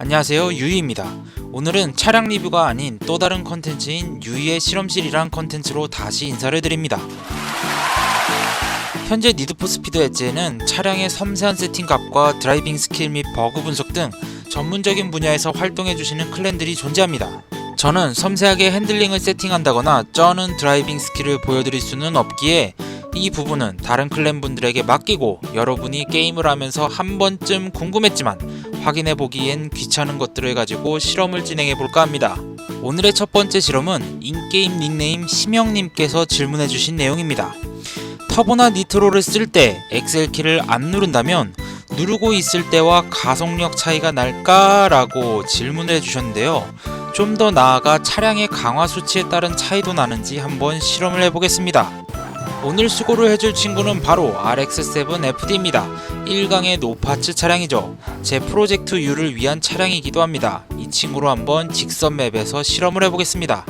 안녕하세요 유이입니다. 오늘은 차량 리뷰가 아닌 또 다른 컨텐츠인 유이의 실험실이란 컨텐츠로 다시 인사를 드립니다. 현재 니드포 스피드 엣지에는 차량의 섬세한 세팅 값과 드라이빙 스킬 및 버그 분석 등 전문적인 분야에서 활동해주시는 클랜들이 존재합니다. 저는 섬세하게 핸들링을 세팅한다거나 쩌는 드라이빙 스킬을 보여드릴 수는 없기에 이 부분은 다른 클랜 분들에게 맡기고 여러분이 게임을 하면서 한 번쯤 궁금했지만 확인해 보기엔 귀찮은 것들을 가지고 실험을 진행해 볼까 합니다. 오늘의 첫 번째 실험은 인게임 닉네임 심영님께서 질문해 주신 내용입니다. 터보나 니트로를 쓸 때 엑셀키를 안 누른다면 누르고 있을 때와 가속력 차이가 날까 라고 질문을 해주셨는데요. 좀 더 나아가 차량의 강화 수치에 따른 차이도 나는지 한번 실험을 해보겠습니다. 오늘 수고를 해줄 친구는 바로 RX7FD입니다. 1강의 노파츠 차량이죠. 제 프로젝트 U를 위한 차량이기도 합니다. 이 친구로 한번 직선 맵에서 실험을 해보겠습니다.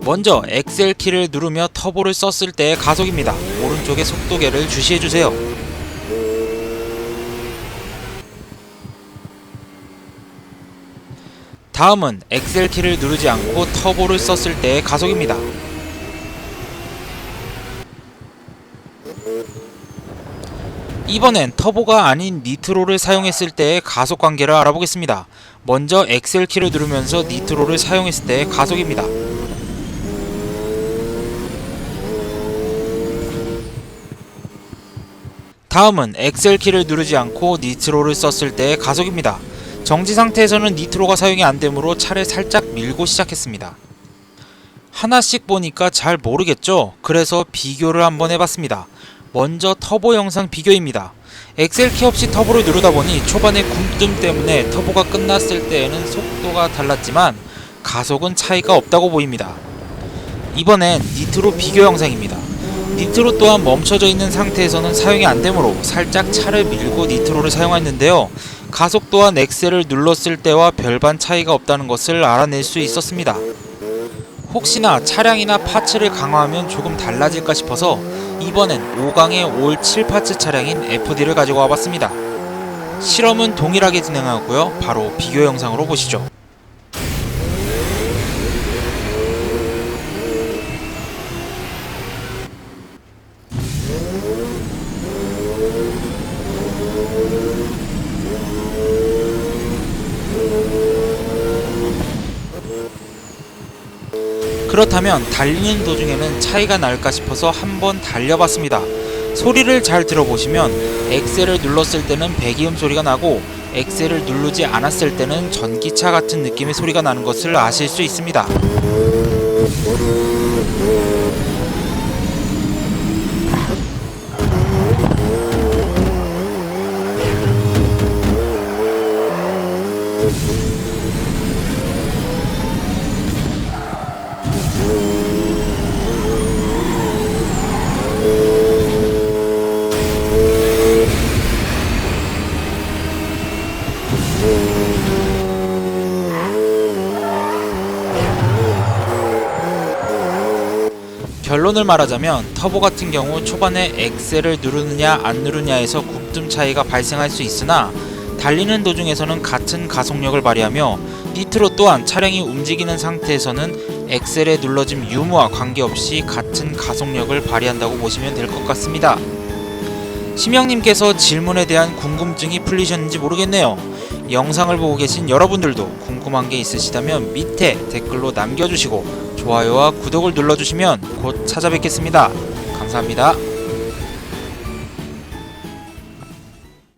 먼저 엑셀 키를 누르며 터보를 썼을 때의 가속입니다. 오른쪽에 속도계를 주시해주세요. 다음은 엑셀 키를 누르지 않고 터보를 썼을 때의 가속입니다. 이번엔 터보가 아닌 니트로를 사용했을 때의 가속 관계를 알아보겠습니다. 먼저 엑셀 키를 누르면서 니트로를 사용했을 때의 가속입니다. 다음은 엑셀 키를 누르지 않고 니트로를 썼을 때의 가속입니다. 정지 상태에서는 니트로가 사용이 안 되므로 차를 살짝 밀고 시작했습니다. 하나씩 보니까 잘 모르겠죠? 그래서 비교를 한번 해봤습니다. 먼저 터보 영상 비교입니다. 엑셀 키 없이 터보를 누르다 보니 초반에 굼뜸 때문에 터보가 끝났을 때에는 속도가 달랐지만 가속은 차이가 없다고 보입니다. 이번엔 니트로 비교 영상입니다. 니트로 또한 멈춰져 있는 상태에서는 사용이 안 되므로 살짝 차를 밀고 니트로를 사용했는데요. 가속 또한 엑셀을 눌렀을 때와 별반 차이가 없다는 것을 알아낼 수 있었습니다. 혹시나 차량이나 파츠를 강화하면 조금 달라질까 싶어서 이번엔 5강의 올 7파츠 차량인 FD를 가지고 와봤습니다. 실험은 동일하게 진행하고요. 바로 비교 영상으로 보시죠. 그렇다면 달리는 도중에는 차이가 날까 싶어서 한번 달려봤습니다. 소리를 잘 들어보시면 엑셀을 눌렀을 때는 배기음 소리가 나고 엑셀을 누르지 않았을 때는 전기차 같은 느낌의 소리가 나는 것을 아실 수 있습니다. 결론을 말하자면 터보 같은 경우 초반에 엑셀을 누르느냐 안 누르냐에서 굽뜸 차이가 발생할 수 있으나 달리는 도중에서는 같은 가속력을 발휘하며 니트로 또한 차량이 움직이는 상태에서는 엑셀에 눌러짐 유무와 관계없이 같은 가속력을 발휘한다고 보시면 될 것 같습니다. 심영님께서 질문에 대한 궁금증이 풀리셨는지 모르겠네요. 영상을 보고 계신 여러분들도 궁금한 게 있으시다면 밑에 댓글로 남겨주시고 좋아요와 구독을 눌러주시면 곧 찾아뵙겠습니다. 감사합니다.